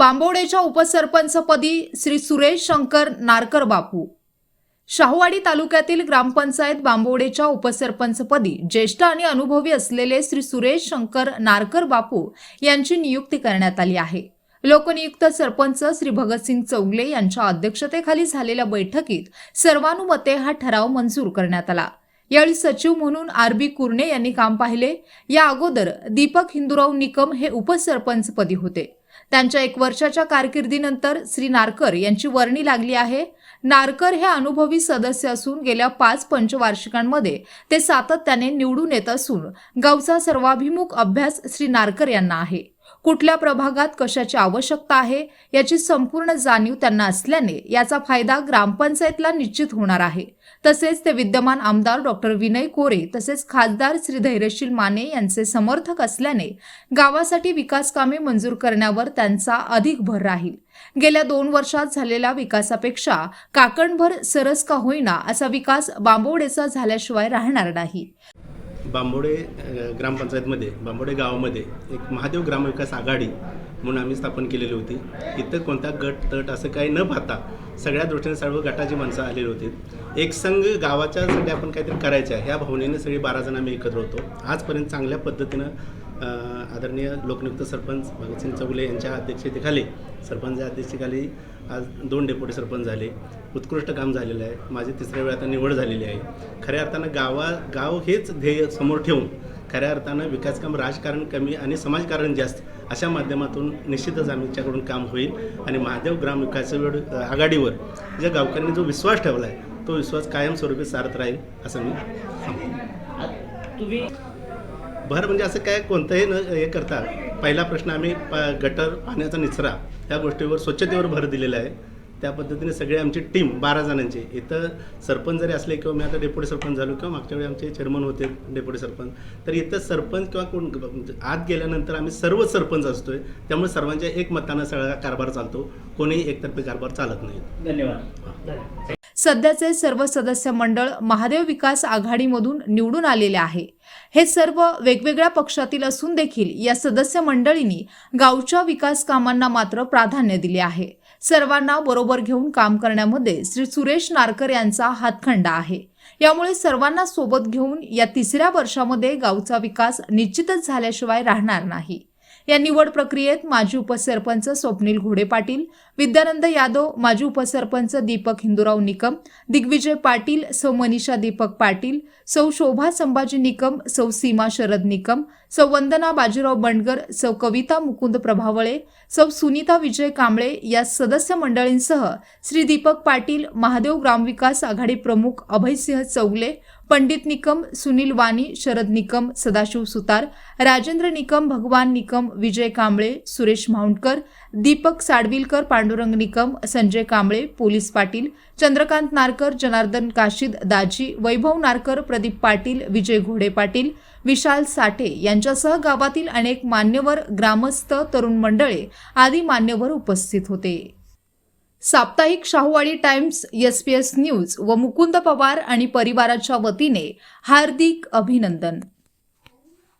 बांबोडेच्या उपसरपंचपदी श्री सुरेश शंकर नारकर बापू. शाहूवाडी तालुक्यातील ग्रामपंचायत बांबोडेच्या उपसरपंचपदी ज्येष्ठ आणि अनुभवी असलेले श्री सुरेश शंकर नारकर बापू यांची नियुक्ती करण्यात आली आहे. लोकनियुक्त सरपंच श्री भगतसिंग चौगले यांच्या अध्यक्षतेखाली झालेल्या बैठकीत सर्वानुमते हा ठराव मंजूर करण्यात आला. यावेळी सचिव म्हणून आर बी कुर्णे यांनी काम पाहिले. या अगोदर दीपक हिंदुराव निकम हे उपसरपंचपदी होते. त्यांच्या एक वर्षाच्या कारकिर्दीनंतर श्री नारकर यांची वर्णी लागली आहे. नारकर हे अनुभवी सदस्य असून गेल्या पाच पंचवार्षिकांमध्ये ते सातत्याने निवडून येत असून गावचा सर्वाभिमुख अभ्यास श्री नारकर यांना आहे. कुठल्या प्रभागात कशाची आवश्यकता आहे याची संपूर्ण जाणीव त्यांना असल्याने याचा फायदा ग्रामपंचायतला निश्चित होणार आहे. तसेच ते विद्यमान आमदार डॉक्टर विनय कोरे तसेच खासदार श्री धैर्यशील माने यांचे समर्थक असल्याने गावासाठी विकास कामे मंजूर करण्यावर त्यांचा अधिक भर राहील. गेल्या दोन वर्षात झालेल्या विकासापेक्षा काकणभर सरस का होईना असा विकास बांबवडेचा झाल्याशिवाय राहणार नाही. बांबोडे ग्रामपंचायतमध्ये बांबोडे गावामध्ये एक महादेव ग्रामविकास आघाडी म्हणून आम्ही स्थापन केलेली होती. इथं कोणता गट तट असं काही न पाहता सगळ्या दृष्टीने सर्व गटाची माणसं आलेली होती. एक संघ गावाच्यासाठी आपण काहीतरी करायचं आहे. ह्या भावनेने सगळी बारा जण आम्ही एकत्र होतो. आजपर्यंत चांगल्या पद्धतीनं आदरणीय लोकनियुक्त सरपंच भगतसिंग चौगुले यांच्या अध्यक्षतेखाली सरपंच अध्यक्षतेखाली आज दोन डेप्युटी सरपंच झाले. उत्कृष्ट काम झालेलं आहे. माझी तिसऱ्या वेळा आता निवड झालेली आहे. खऱ्या अर्थानं गावा गाव हेच ध्येय समोर ठेवून खऱ्या अर्थानं विकासकाम राजकारण कमी आणि समाजकारण जास्त अशा माध्यमातून निश्चितच आमच्याकडून काम होईल आणि महादेव ग्राम विकास वेळ- आघाडीवर ज्या गावकऱ्यांनी जो विश्वास ठेवला आहे तो विश्वास कायमस्वरूपी सारत राहील असं मी तुम्ही भर म्हणजे असं काय कोणतंही न हे करता. पहिला प्रश्न आम्ही प गटर पाण्याचा निचरा या गोष्टीवर स्वच्छतेवर भर दिलेला आहे. त्या पद्धतीने सगळे आमची टीम बारा जणांची. इथं सरपंच जरी असले किंवा मी आता डेप्युटी सरपंच झालो किंवा मागच्या वेळी आमचे चेअरमन होते डेप्युटी सरपंच. तर इथं सरपंच किंवा कोण आत गेल्यानंतर आम्ही सर्व सरपंच असतोय. त्यामुळे सर्वांच्या एक मतानं सगळा कारभार चालतो. कोणीही एकतर्फी कारभार चालत नाही. धन्यवाद. सध्याचे सर्व सदस्य मंडळ महादेव विकास आघाडीमधून निवडून आलेले आहे. हे सर्व वेगवेगळ्या पक्षातील असून देखील या सदस्य मंडळींनी गावच्या विकास कामांना मात्र प्राधान्य दिले आहे. सर्वांना बरोबर घेऊन काम करण्यामध्ये श्री सुरेश नारकर यांचा हातखंडा आहे. यामुळे सर्वांना सोबत घेऊन या तिसऱ्या वर्षामध्ये गावचा विकास निश्चितच झाल्याशिवाय राहणार नाही. या निवड प्रक्रियेत माजी उपसरपंच स्वप्नील घोडे पाटील विद्यानंद यादव माजी उपसरपंच दीपक हिंदुराव निकम दिग्विजय पाटील सौ मनीषा दीपक पाटील सौ शोभा संभाजी निकम सौ सीमा शरद निकम सौ वंदना बाजीराव बंडगर सौ कविता मुकुंद प्रभावळे सौ सुनीता विजय कांबळे या सदस्य मंडळींसह श्री दीपक पाटील महादेव ग्रामविकास आघाडी प्रमुख अभयसिंह चौगले पंडित निकम सुनील वाणी शरद निकम सदाशिव सुतार राजेंद्र निकम भगवान निकम विजय कांबळे सुरेश म्हाउंडकर दीपक साडविलकर पांडुरंग निकम संजय कांबळे पोलीस पाटील चंद्रकांत नारकर जनार्दन काशीद दाजी वैभव नारकर प्रदीप पाटील विजय घोडे पाटील विशाल साठे यांच्यासह गावातील अनेक मान्यवर ग्रामस्थ तरुण मंडळे आदी मान्यवर उपस्थित होते. साप्ताहिक Shahuwadi Times S P S news व मुकुंद पवार आणि परिवाराच्या वतीने हार्दिक अभिनंदन.